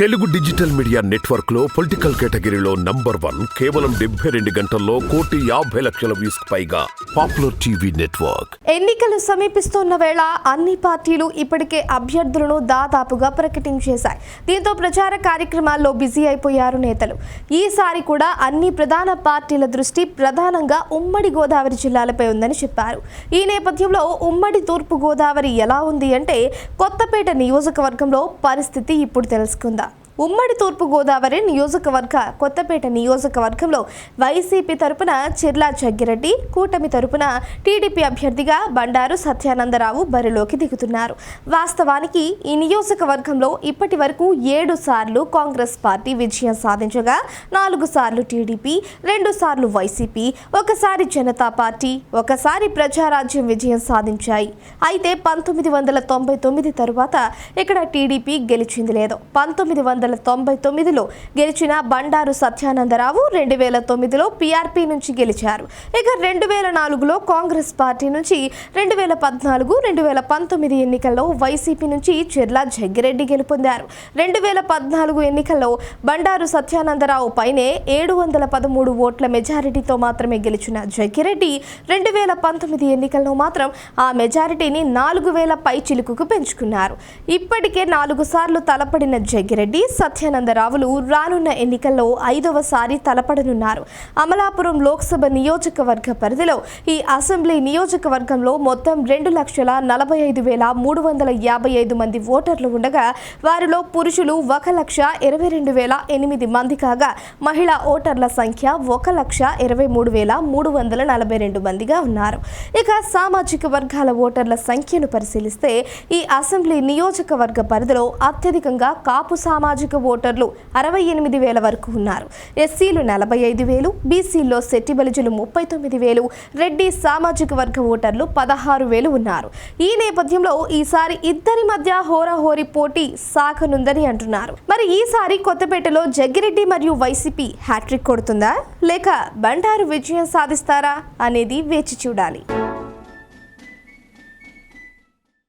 Telugu digital media నెట్వర్క్లో political కేటగిరీలో number one కేవలం డెబ్బై రెండు గంటల్లో కోటి యాభై లక్షల వ్యూస్ పైగా పాపులర్ టీవీ నెట్వర్క్. ఎన్నికలు సమీపిస్తున్న వేళ అన్ని పార్టీలు ఇప్పటికే అభ్యర్థులను దాదాపుగా ప్రకటించేశాయి. దీంతో ప్రచార కార్యక్రమాల్లో బిజీ అయిపోయారు నేతలు. ఈసారి కూడా అన్ని ప్రధాన పార్టీల దృష్టి ప్రధానంగా ఉమ్మడి గోదావరి జిల్లాలపై ఉందని చెప్పారు. ఈ నేపథ్యంలో ఉమ్మడి తూర్పు గోదావరి ఎలా ఉంది అంటే కొత్తపేట నియోజకవర్గంలో పరిస్థితి ఇప్పుడు తెలుసుకుందాం. ఉమ్మడి తూర్పు గోదావరి నియోజకవర్గ కొత్తపేట నియోజకవర్గంలో వైసీపీ తరపున చిర్లా జగ్గిరెడ్డి కూటమి తరపున టీడీపీ అభ్యర్థిగా బండారు సత్యానందరావు బరిలోకి దిగుతున్నారు. వాస్తవానికి ఈ నియోజకవర్గంలో ఇప్పటి వరకు ఏడు సార్లు కాంగ్రెస్ పార్టీ విజయం సాధించగా నాలుగు సార్లు టీడీపీ రెండు సార్లు వైసీపీ ఒకసారి జనతా పార్టీ ఒకసారి ప్రజారాజ్యం విజయం సాధించాయి. అయితే పంతొమ్మిది వందల తొంభై తొమ్మిది తరువాత ఇక్కడ టీడీపీ గెలిచింది లేదు. పంతొమ్మిది వందల తొంభై తొమ్మిదిలో గెలిచిన బండారు సత్యానందరావు రెండు వేల తొమ్మిదిలో పీఆర్పీ నుంచి గెలిచారు. ఇక రెండు వేల నాలుగులో కాంగ్రెస్ పార్టీ నుంచి రెండు వేల పద్నాలుగు రెండు వేల పంతొమ్మిది ఎన్నికల్లో వైసీపీ నుంచి చెర్లా జగ్గిరెడ్డి గెలుపొందారు. రెండు వేల పద్నాలుగు ఎన్నికల్లో బండారు సత్యానందరావు పైనే ఏడు వందల పదమూడు ఓట్ల మెజారిటీతో మాత్రమే గెలిచిన జగ్గిరెడ్డి రెండు వేల పంతొమ్మిది ఎన్నికల్లో మాత్రం ఆ మెజారిటీని నాలుగు వేల పై చిలుకుకు పెంచుకున్నారు. ఇప్పటికే నాలుగు సార్లు తలపడిన జగ్గిరెడ్డి సత్యానందరావులు రానున్న ఎన్నికల్లో ఐదవసారి తలపడనున్నారు. అమలాపురం లోక్సభ నియోజకవర్గ పరిధిలో ఈ అసెంబ్లీ నియోజకవర్గంలో మొత్తం రెండు లక్షల నలభై ఐదు వేల మూడు వందల యాభై ఐదు మంది ఓటర్లు ఉండగా వారిలో పురుషులు ఒక లక్ష ఇరవై రెండు వేల ఎనిమిది మంది కాగా మహిళా ఓటర్ల సంఖ్య ఒక లక్ష ఇరవై మూడు వేల మూడు వందల నలభై రెండు మందిగా ఉన్నారు. ఇక సామాజిక వర్గాల ఓటర్ల సంఖ్యను పరిశీలిస్తే ఈ అసెంబ్లీ నియోజకవర్గ పరిధిలో అత్యధికంగా కాపు సామాజిక ఓటర్లు అరవై ఎనిమిది వేల వరకు ఉన్నారు. ఎస్సీలు నలభై ఐదు వేలు బీసీల్లో శెట్టి బలిజులు ముప్పై తొమ్మిది వేలు రెడ్డి సామాజిక వర్గ ఓటర్లు పదహారు వేలు ఉన్నారు. ఈ నేపథ్యంలో ఈసారి ఇద్దరి మధ్య హోరాహోరీ పోటీ సాగనుందని అంటున్నారు. మరి ఈసారి కొత్తపేటలో జగ్గిరెడ్డి మరియు వైసీపీ హ్యాట్రిక్ కొడుతుందా? లేక బండారు విజయం సాధిస్తారా అనేది వేచి చూడాలి.